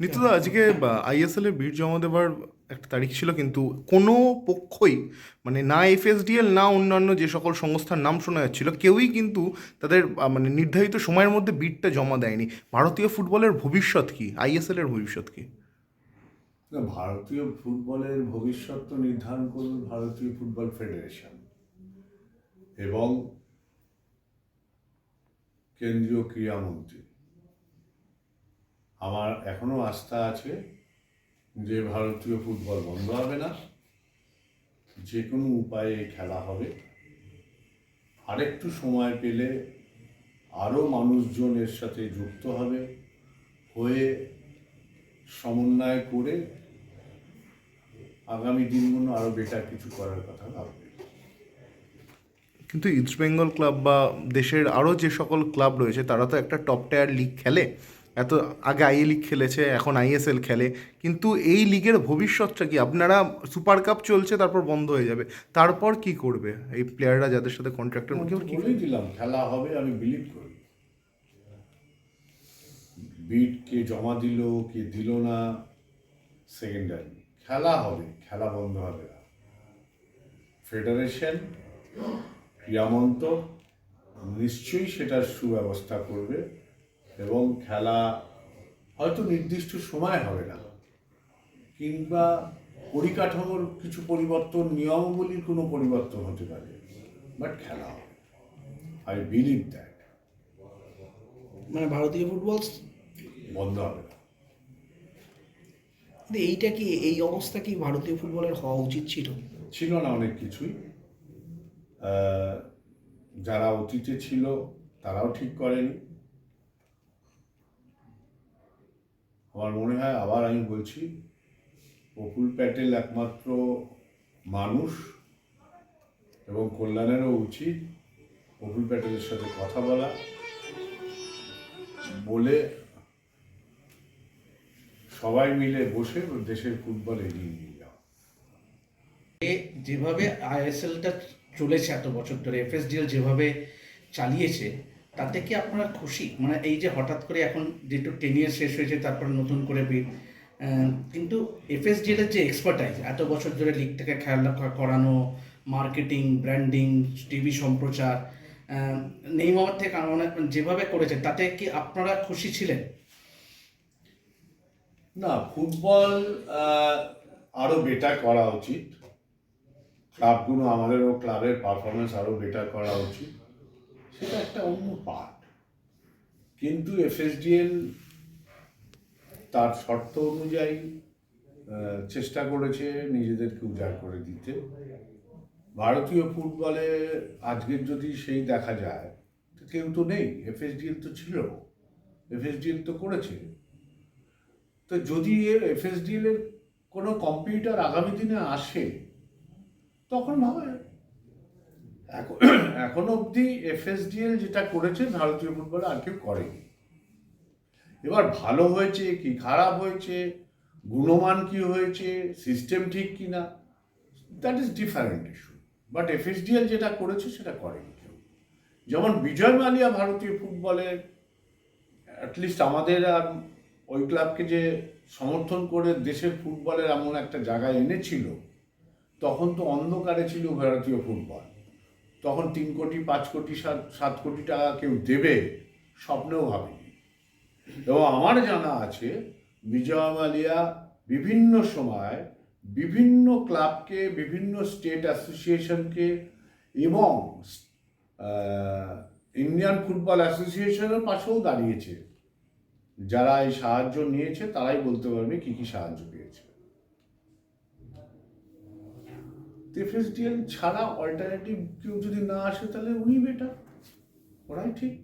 নিত্যদা, আজকে আইএসএল এ বিট জমা দেওয়ার একটা তারিখ ছিল কিন্তু কোনো পক্ষই মানে না এফএসডিএল না অন্যান্য যে সকল সংস্থার নাম শোনা যাচ্ছিল, কেউই কিন্তু তাদের মানে নির্ধারিত সময়ের মধ্যে বিটটা জমা দেয়নি। ভারতীয় ফুটবলের ভবিষ্যৎ কি? আইএসএল এর ভবিষ্যৎ কি? না, ভারতীয় ফুটবলের ভবিষ্যৎ তো নির্ধারণ করবে ভারতীয় ফুটবল ফেডারেশন। এবং কেন্দ্রীয় ক্রীড়ামন্ত্রী। আমার এখনও আস্থা আছে যে ভারতীয় ফুটবল বন্ধ হবে না। যে কোনো উপায়ে খেলা হবে। আরেকটু সময় পেলে আরও মানুষজন এর সাথে যুক্ত হবে, হয়ে সমন্বয় করে আগামী দিনগুলো আরও বেটার কিছু করার কথা ভাববে। কিন্তু ইস্ট বেঙ্গল ক্লাব বা দেশের আরও যে সকল ক্লাব রয়েছে, তারা তো একটা টপ টায়ার লিগ খেলে। এত আগে আই লিগ খেলেছে, এখন আইএসএল খেলে। কিন্তু এই লিগের ভবিষ্যৎটা কি? আপনারা সুপার কাপ চলছে, তারপর বন্ধ হয়ে যাবে। তারপর কি করবে এই প্লেয়াররা যাদের সাথে কন্ট্রাক্টের মধ্যে? কি দিলাম, খেলা হবে, আমি বিলিভ করি। বিট কে জমা দিল, কে দিল না সেকেন্ডারি খেলা হবে, খেলা বন্ধ হবে। না ফেডারেশন ক্রীড়ামন্ত নিশ্চয়ই সেটার সুব্যবস্থা করবে। এবং খেলা হয়তো নির্দিষ্ট সময় হবে না কিংবা পরিকাঠামোর কিছু পরিবর্তন নিয়মাবলীর কোনো পরিবর্তন হতে পারে বাট খেলা হবে। আই বিলিভ দ্যাট মানে ভারতীয় ফুটবল বন্ধ হবে না। এইটা কি এই অবস্থা কি ভারতীয় ফুটবলের হওয়া উচিত ছিল? ছিল না অনেক কিছুই। যারা অতীতে ছিল তারাও ঠিক করেনি। আমার মনে হয় আবার আমি বলছি প্রফুল প্যাটেল একমাত্র মানুষ এবং কল্যাণেরও উচিত প্রফুল প্যাটেলের সাথে কথা বলা, বলে সবাই মিলে বসে দেশের ফুটবল এগিয়ে নিয়ে যাওয়া। যেভাবে আইএসএলটা চলেছে এত বছর ধরে, এফএসডিএল যেভাবে চালিয়েছে তাতে কি আপনারা খুশি? মানে এই যে হঠাৎ করে এখন যেটু টেন ইয়ার শেষ হয়েছে তারপর নতুন করে বিট কিন্তু এফএসডিএল যে এক্সপার্টাইজ এত বছর ধরে লিগটাকে খেলা ক- করানো মার্কেটিং ব্র্যান্ডিং টিভি সম্প্রচার নেইমার থেকে অনেক যেভাবে করেছে তাতে কি আপনারা খুশি ছিলেন? না ফুটবল আহ, আরও বেটার করা উচিত। ক্লাবগুলো আমাদেরও ক্লাবের পারফরমেন্স আরও বেটার করা উচিত। সেটা একটা অন্য পার্ট কিন্তু এফএসডিএল তার শর্ত অনুযায়ী চেষ্টা করেছে নিজেদেরকে উজাড় করে দিতে। ভারতীয় ফুটবলে আজকের যদি সেই দেখা যায় কেউ তো নেই। এফএসডিএল তো ছিল এফএসডিএল তো করেছে। তো যদি এফএসডিএল এর কোনো কম্পিউটার আগামী দিনে আসে, তখন হবে এখন এখন অবধি এফএসডিএল যেটা করেছে ভারতীয় ফুটবলে আর কেউ করেনি। এবার ভালো হয়েছে কি, খারাপ হয়েছে, গুণমান কি হয়েছে সিস্টেম ঠিক কি না that is different issue but FSDL যেটা করেছে, সেটা করেনি কেউ। যেমন বিজয় মালিয়া ভারতীয় ফুটবলের অ্যাটলিস্ট আমাদের আর ওই ক্লাবকে যে সমর্থন করে দেশের ফুটবলের এমন একটা জায়গায় এনেছিল, তখন তো অন্ধকারে ছিল ভারতীয় ফুটবল। তখন তিন কোটি, পাঁচ কোটি, সাত সাত কোটি টাকা কেউ দেবে, স্বপ্নেও ভাবেনি। এবং আমার জানা আছে বিজয় মালিয়া বিভিন্ন সময় বিভিন্ন ক্লাবকে, বিভিন্ন স্টেট অ্যাসোসিয়েশনকে এবং ইন্ডিয়ান ফুটবল অ্যাসোসিয়েশনের পাশেও দাঁড়িয়েছে। যারা এই সাহায্য নিয়েছে, তারাই বলতে পারবে কি কি সাহায্য পেয়েছে। এফএসডিএল ছাড়া অল্টারনেটিভ কেউ যদি না আসে তাহলে উনি বেটার ওরাই ঠিক।